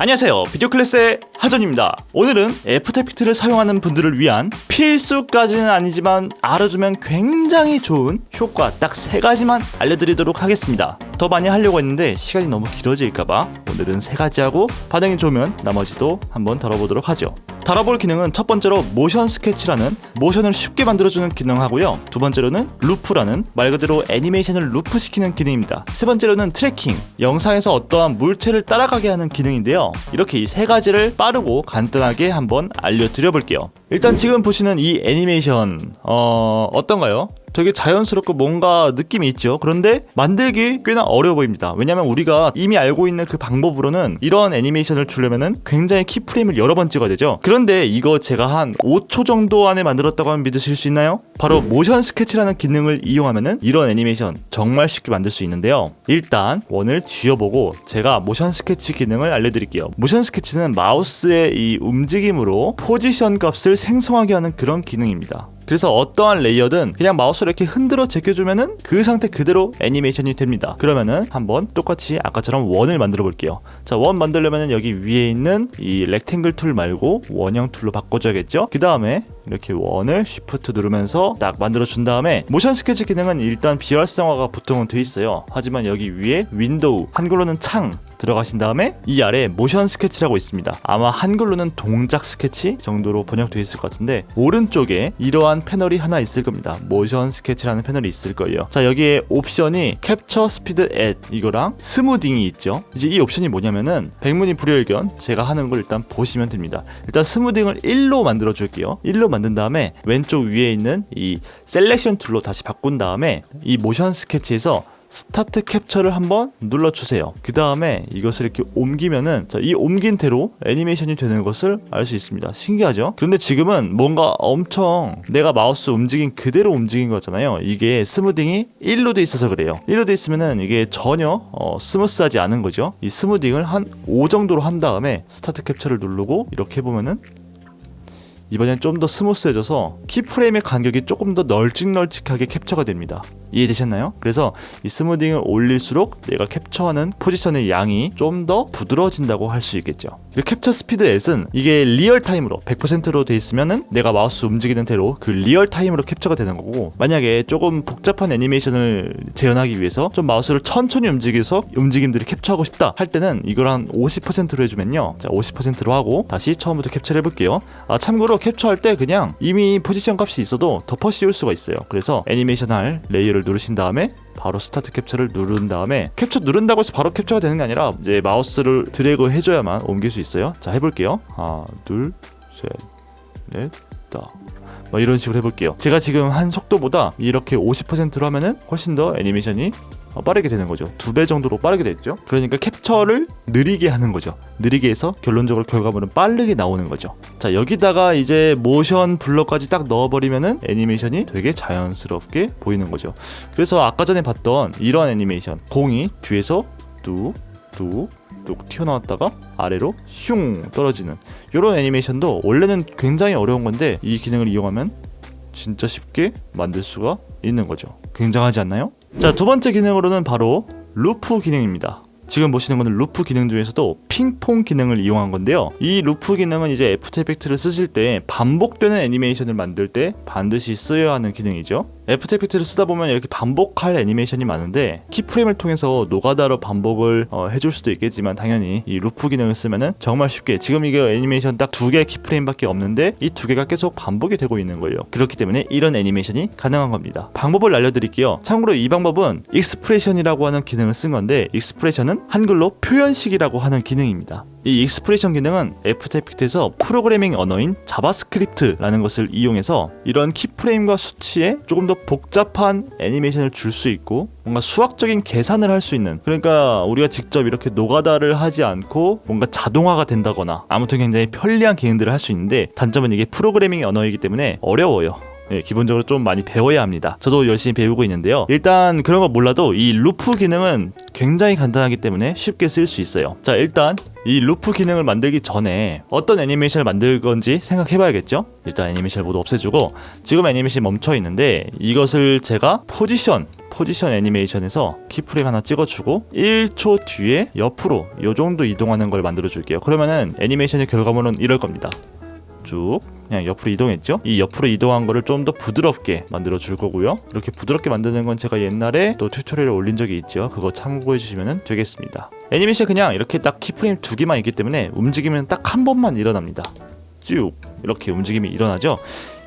안녕하세요. 비디오 클래스의 하전입니다. 오늘은 애프터 이펙트를 사용하는 분들을 위한 필수까지는 아니지만 알아주면 굉장히 좋은 효과 딱 세 가지만 알려드리도록 하겠습니다. 더 많이 하려고 했는데 시간이 너무 길어질까봐 오늘은 세 가지 하고 반응이 좋으면 나머지도 한번 다뤄보도록 하죠. 다뤄볼 기능은 첫 번째로 모션 스케치라는 모션을 쉽게 만들어주는 기능하고요. 두 번째로는 루프라는 말 그대로 애니메이션을 루프시키는 기능입니다. 세 번째로는 트래킹, 영상에서 어떠한 물체를 따라가게 하는 기능인데요. 이렇게 이 세 가지를 빠 르고 간단하게 한번 알려드려 볼게요. 일단 지금 보시는 이 애니메이션 어 어떤가요? 되게 자연스럽고 뭔가 느낌이 있죠. 그런데 만들기 꽤나 어려워 보입니다. 왜냐면 우리가 이미 알고 있는 그 방법으로는 이런 애니메이션을 주려면은 굉장히 키프레임을 여러 번 찍어야 되죠. 그런데 이거 제가 한 5초 정도 안에 만들었다고 하면 믿으실 수 있나요? 바로 모션 스케치라는 기능을 이용하면은 이런 애니메이션 정말 쉽게 만들 수 있는데요. 일단 원을 지워보고 제가 모션 스케치 기능을 알려드릴게요. 모션 스케치는 마우스의 이 움직임으로 포지션 값을 생성하게 하는 그런 기능입니다. 그래서 어떠한 레이어든 그냥 마우스를 이렇게 흔들어 제껴주면은 그 상태 그대로 애니메이션이 됩니다. 그러면은 한번 똑같이 아까처럼 원을 만들어 볼게요. 자, 원 만들려면은 여기 위에 있는 이 렉탱글 툴 말고 원형 툴로 바꿔줘야겠죠? 그 다음에 이렇게 원을 쉬프트 누르면서 딱 만들어 준 다음에 모션 스케치 기능은 일단 비활성화가 보통은 돼 있어요. 하지만 여기 위에 윈도우, 한글로는 창 들어가신 다음에 이 아래 모션 스케치라고 있습니다. 아마 한글로는 동작 스케치 정도로 번역되어 있을 것 같은데 오른쪽에 이러한 패널이 하나 있을 겁니다. 모션 스케치라는 패널이 있을 거예요. 자 여기에 옵션이 캡처 스피드 앳 이거랑 스무딩이 있죠. 이제 이 옵션이 뭐냐면은 백문이 불여일견 제가 하는 걸 일단 보시면 됩니다. 일단 스무딩을 1로 만들어 줄게요. 1로 만든 다음에 왼쪽 위에 있는 이 셀렉션 툴로 다시 바꾼 다음에 이 모션 스케치에서 스타트 캡처를 한번 눌러주세요. 그 다음에 이것을 이렇게 옮기면은 자, 이 옮긴 대로 애니메이션이 되는 것을 알 수 있습니다. 신기하죠? 그런데 지금은 뭔가 엄청 내가 마우스 움직인 그대로 움직인 거잖아요. 이게 스무딩이 1로 돼 있어서 그래요. 1로 돼 있으면은 이게 전혀 어, 스무스하지 않은 거죠. 이 스무딩을 한 5 정도로 한 다음에 스타트 캡처를 누르고 이렇게 해보면은 이번엔 좀 더 스무스해져서 키프레임의 간격이 조금 더 널찍널찍하게 캡처가 됩니다. 이해되셨나요? 그래서 이 스무딩을 올릴수록 내가 캡처하는 포지션의 양이 좀 더 부드러워진다고 할 수 있겠죠. 그리고 캡처 스피드 앳은 이게 리얼 타임으로 100%로 돼 있으면은 내가 마우스 움직이는 대로 그 리얼 타임으로 캡처가 되는 거고 만약에 조금 복잡한 애니메이션을 재현하기 위해서 좀 마우스를 천천히 움직여서 움직임들을 캡처하고 싶다 할 때는 이걸 한 50%로 해주면요. 자 50%로 하고 다시 처음부터 캡처를 해볼게요. 아 참고로 캡처할 때 그냥 이미 포지션 값이 있어도 덮어 씌울 수가 있어요. 그래서 애니메이션 할 레이어를 누르신 다음에 바로 스타트 캡처를 누른 다음에 캡처 누른다고 해서 바로 캡처가 되는 게 아니라 이제 마우스를 드래그 해줘야만 옮길 수 있어요. 자 해볼게요. 하나, 둘, 셋, 넷, 다. 뭐 이런 식으로 해볼게요. 제가 지금 한 속도보다 이렇게 50%로 하면은 훨씬 더 애니메이션이 어, 빠르게 되는 거죠. 두 배 정도로 빠르게 됐죠. 그러니까 캡처를 느리게 하는 거죠. 느리게 해서 결론적으로 결과물은 빠르게 나오는 거죠. 자 여기다가 이제 모션 블럭까지 딱 넣어버리면은 애니메이션이 되게 자연스럽게 보이는 거죠. 그래서 아까 전에 봤던 이런 애니메이션 공이 뒤에서 뚝 뚝 뚝 튀어나왔다가 아래로 슝 떨어지는 이런 애니메이션도 원래는 굉장히 어려운 건데 이 기능을 이용하면 진짜 쉽게 만들 수가 있는 거죠. 굉장하지 않나요? 자, 두 번째 기능으로는 바로 루프 기능입니다. 지금 보시는 거는 루프 기능 중에서도 핑퐁 기능을 이용한 건데요. 이 루프 기능은 이제 애프터 이펙트를 쓰실 때 반복되는 애니메이션을 만들 때 반드시 쓰여야 하는 기능이죠. 애프터 이펙트를 쓰다 보면 이렇게 반복할 애니메이션이 많은데 키프레임을 통해서 노가다로 반복을 어, 해줄 수도 있겠지만 당연히 이 루프 기능을 쓰면은 정말 쉽게 지금 이게 애니메이션 딱 두개 키프레임밖에 없는데 이 두 개가 계속 반복이 되고 있는 거예요. 그렇기 때문에 이런 애니메이션이 가능한 겁니다. 방법을 알려드릴게요. 참고로 이 방법은 익스프레션이라고 하는 기능을 쓴 건데 익스프레션은 한글로 표현식이라고 하는 기능입니다. 이 익스프레션 기능은 애프터 이펙트에서 프로그래밍 언어인 자바스크립트라는 것을 이용해서 이런 키프레임과 수치에 조금 더 복잡한 애니메이션을 줄 수 있고 뭔가 수학적인 계산을 할 수 있는 그러니까 우리가 직접 이렇게 노가다를 하지 않고 뭔가 자동화가 된다거나 아무튼 굉장히 편리한 기능들을 할 수 있는데 단점은 이게 프로그래밍 언어이기 때문에 어려워요. 예, 기본적으로 좀 많이 배워야 합니다. 저도 열심히 배우고 있는데요. 일단 그런 거 몰라도 이 루프 기능은 굉장히 간단하기 때문에 쉽게 쓸 수 있어요. 자, 일단 이 루프 기능을 만들기 전에 어떤 애니메이션을 만들 건지 생각해 봐야겠죠? 일단 애니메이션을 모두 없애주고 지금 애니메이션이 멈춰 있는데 이것을 제가 포지션 포지션 애니메이션에서 키프레임 하나 찍어주고 1초 뒤에 옆으로 요 정도 이동하는 걸 만들어 줄게요. 그러면은 애니메이션의 결과물은 이럴 겁니다. 쭉 그냥 옆으로 이동했죠. 이 옆으로 이동한 거를 좀 더 부드럽게 만들어 줄 거고요. 이렇게 부드럽게 만드는 건 제가 옛날에 또 튜토리얼을 올린 적이 있죠. 그거 참고해 주시면 되겠습니다. 애니메이션 그냥 이렇게 딱 키프레임 두 개만 있기 때문에 움직이면 딱 한 번만 일어납니다. 쭉 이렇게 움직임이 일어나죠.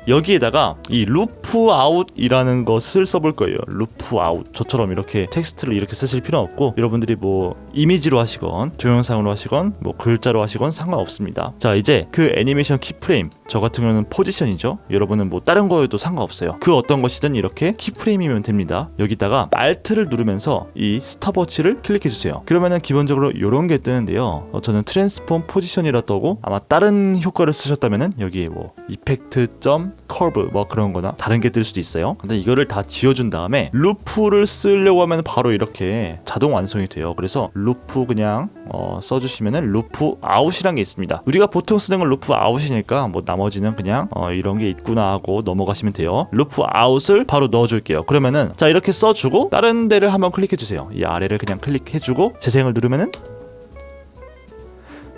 여기에다가 이 루프 아웃이라는 것을 써볼 거예요. 루프 아웃. 저처럼 이렇게 텍스트를 이렇게 쓰실 필요 없고 여러분들이 뭐 이미지로 하시건 동영상으로 하시건 뭐 글자로 하시건 상관없습니다. 자 이제 그 애니메이션 키프레임 저 같은 경우는 포지션이죠. 여러분은 뭐 다른 거에도 상관없어요. 그 어떤 것이든 이렇게 키프레임이면 됩니다. 여기다가 알트를 누르면서 이 스탑워치를 클릭해 주세요. 그러면은 기본적으로 이런 게 뜨는데요. 어, 저는 트랜스폼 포지션이라 떠고 아마 다른 효과를 쓰셨다면은 여기 뭐 이펙트 점 커브 뭐 그런 거나 다른 게 뜰 수도 있어요. 근데 이거를 다 지워준 다음에 루프를 쓰려고 하면 바로 이렇게 자동 완성이 돼요. 그래서 루프 그냥 어, 써주시면은 루프 아웃이란 게 있습니다. 우리가 보통 쓰는 건 루프 아웃이니까 뭐 나머지 는 그냥 어, 이런 게 있구나 하고 넘어가시면 돼요. 루프 아웃을 바로 넣어줄게요. 그러면은 자 이렇게 써주고 다른 데를 한번 클릭해 주세요. 이 아래를 그냥 클릭해주고 재생을 누르면은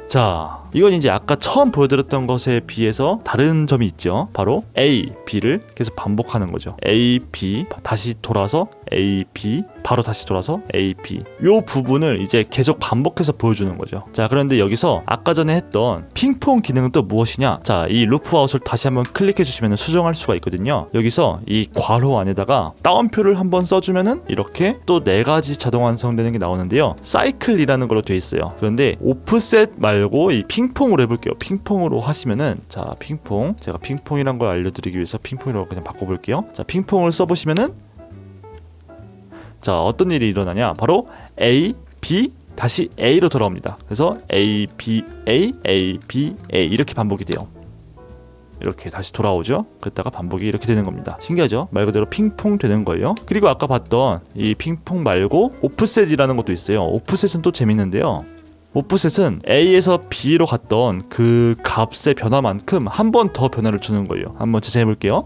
자, 이건 이제 아까 처음 보여드렸던 것에 비해서 다른 점이 있죠. 바로 A, B를 계속 반복하는 거죠. A, B, 다시 돌아서 A, B, 바로 다시 돌아서 A, B. 요 부분을 이제 계속 반복해서 보여주는 거죠. 자, 그런데 여기서 아까 전에 했던 핑퐁 기능은 또 무엇이냐? 자, 이 루프 아웃을 다시 한번 클릭해 주시면 수정할 수가 있거든요. 여기서 이 괄호 안에다가 따옴표를 한번 써주면은 이렇게 또 네 가지 자동 완성되는 게 나오는데요. 사이클이라는 걸로 되어 있어요. 그런데 오프셋 말고 이 핑퐁으로 해볼게요. 핑퐁으로 하시면은 자 핑퐁 제가 핑퐁이란 걸 알려드리기 위해서 핑퐁이라고 그냥 바꿔볼게요. 자 핑퐁을 써보시면은 자 어떤 일이 일어나냐 바로 A, B 다시 A로 돌아옵니다. 그래서 A, B, A, A, B, A 이렇게 반복이 돼요. 이렇게 다시 돌아오죠. 그랬다가 반복이 이렇게 되는 겁니다. 신기하죠? 말 그대로 핑퐁 되는 거예요. 그리고 아까 봤던 이 핑퐁 말고 오프셋이라는 것도 있어요. 오프셋은 또 재밌는데요. 오프셋은 A에서 B로 갔던 그 값의 변화만큼 한 번 더 변화를 주는 거예요. 한번 재생해 볼게요.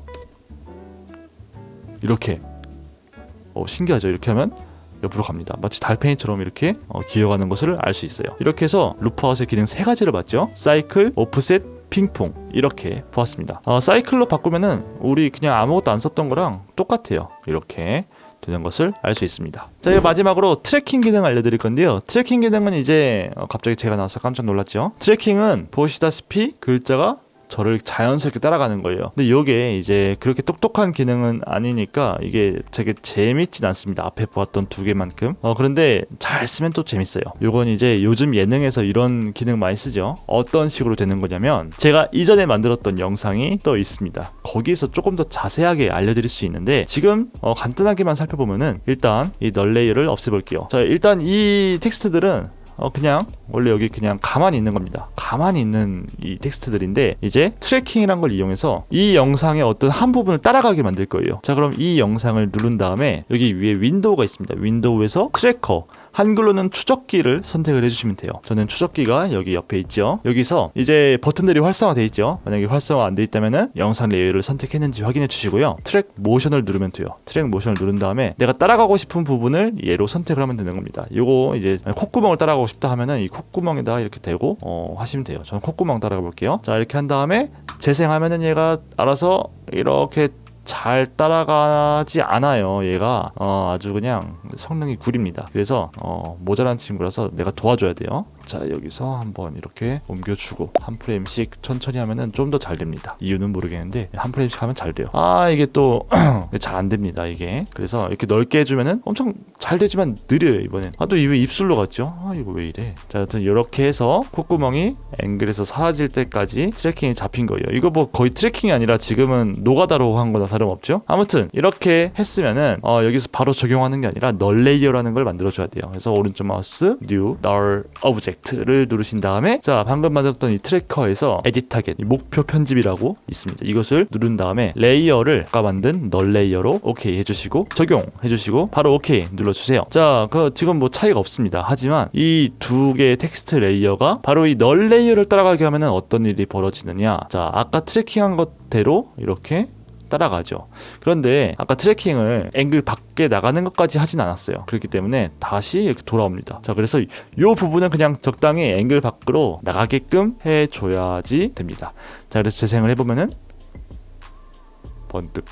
이렇게. 어, 신기하죠? 이렇게 하면 옆으로 갑니다. 마치 달팽이처럼 이렇게 어, 기어가는 것을 알 수 있어요. 이렇게 해서 루프아웃의 기능 세 가지를 봤죠. 사이클, 오프셋, 핑퐁 이렇게 보았습니다. 어, 사이클로 바꾸면은 우리 그냥 아무것도 안 썼던 거랑 똑같아요. 이렇게 되는 것을 알 수 있습니다. 자, 이제 마지막으로 트래킹 기능 알려드릴 건데요. 트래킹 기능은 이제 어, 갑자기 제가 나와서 깜짝 놀랐죠. 트래킹은 보시다시피 글자가 저를 자연스럽게 따라가는 거예요. 근데 이게 이제 그렇게 똑똑한 기능은 아니니까 이게 되게 재밌진 않습니다. 앞에 보았던 두 개만큼. 어, 그런데 잘 쓰면 또 재밌어요. 요건 이제 요즘 예능에서 이런 기능 많이 쓰죠. 어떤 식으로 되는 거냐면 제가 이전에 만들었던 영상이 또 있습니다. 거기서 조금 더 자세하게 알려드릴 수 있는데 지금 어, 간단하게만 살펴보면은 일단 이 널 레이어를 없애볼게요. 자, 일단 이 텍스트들은 어 그냥 원래 여기 그냥 가만히 있는 겁니다. 가만히 있는 이 텍스트들인데 이제 트래킹이란 걸 이용해서 이 영상의 어떤 한 부분을 따라가게 만들 거예요. 자 그럼 이 영상을 누른 다음에 여기 위에 윈도우가 있습니다. 윈도우에서 트래커 한글로는 추적기를 선택을 해주시면 돼요. 저는 추적기가 여기 옆에 있죠. 여기서 이제 버튼들이 활성화돼 있죠. 만약에 활성화 안 돼 있다면은 영상 레이어를 선택했는지 확인해 주시고요. 트랙 모션을 누르면 돼요. 트랙 모션을 누른 다음에 내가 따라가고 싶은 부분을 얘로 선택을 하면 되는 겁니다. 요거 이제 콧구멍을 따라가고 싶다 하면은 이 콧구멍에다가 이렇게 대고 어, 하시면 돼요. 저는 콧구멍 따라가 볼게요. 자 이렇게 한 다음에 재생하면은 얘가 알아서 이렇게 잘 따라가지 않아요. 얘가 어, 아주 그냥 성능이 구립니다. 그래서 어, 모자란 친구라서 내가 도와줘야 돼요. 자 여기서 한번 이렇게 옮겨주고 한 프레임씩 천천히 하면은 좀 더 잘 됩니다. 이유는 모르겠는데 한 프레임씩 하면 잘 돼요. 아 이게 또 잘 안 됩니다 이게. 그래서 이렇게 넓게 해주면은 엄청 잘 되지만 느려요 이번엔. 아 또 이 왜 입술로 갔죠? 아 이거 왜 이래? 자 하여튼 이렇게 해서 콧구멍이 앵글에서 사라질 때까지 트래킹이 잡힌 거예요. 이거 뭐 거의 트래킹이 아니라 지금은 노가다로 한 거나 다름없죠. 아무튼 이렇게 했으면은 어, 여기서 바로 적용하는 게 아니라 널 레이어라는 걸 만들어줘야 돼요. 그래서 오른쪽 마우스 null object 이펙트 를 누르신 다음에 자 방금 만들었던 이 트래커에서 에디 타겟 이 목표 편집이라고 있습니다. 이것을 누른 다음에 레이어를 아까 만든 널 레이어로 오케이 해주시고 적용해 주시고 바로 오케이 눌러주세요. 자, 그 지금 뭐 차이가 없습니다. 하지만 이 두 개의 텍스트 레이어가 바로 이 널 레이어를 따라가게 하면은 어떤 일이 벌어지느냐? 자, 아까 트래킹한 것대로 이렇게 따라가죠. 그런데 아까 트래킹을 앵글 밖에 나가는 것까지 하진 않았어요. 그렇기 때문에 다시 이렇게 돌아옵니다. 자, 그래서 이 부분은 그냥 적당히 앵글 밖으로 나가게끔 해줘야지 됩니다. 자, 그래서 재생을 해보면은 번뜩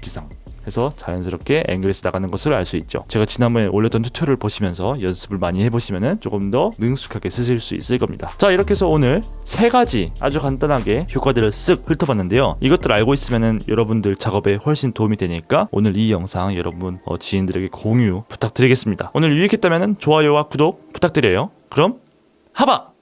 기상. 해서 자연스럽게 앵글에서 나가는 것을 알 수 있죠. 제가 지난번에 올렸던 튜토리얼 보시면서 연습을 많이 해보시면은 조금 더 능숙하게 쓰실 수 있을 겁니다. 자 이렇게 해서 오늘 세 가지 아주 간단하게 효과들을 쓱 훑어봤는데요. 이것들 알고 있으면은 여러분들 작업에 훨씬 도움이 되니까 오늘 이 영상 여러분 어, 지인들에게 공유 부탁드리겠습니다. 오늘 유익했다면은 좋아요와 구독 부탁드려요. 그럼 하바!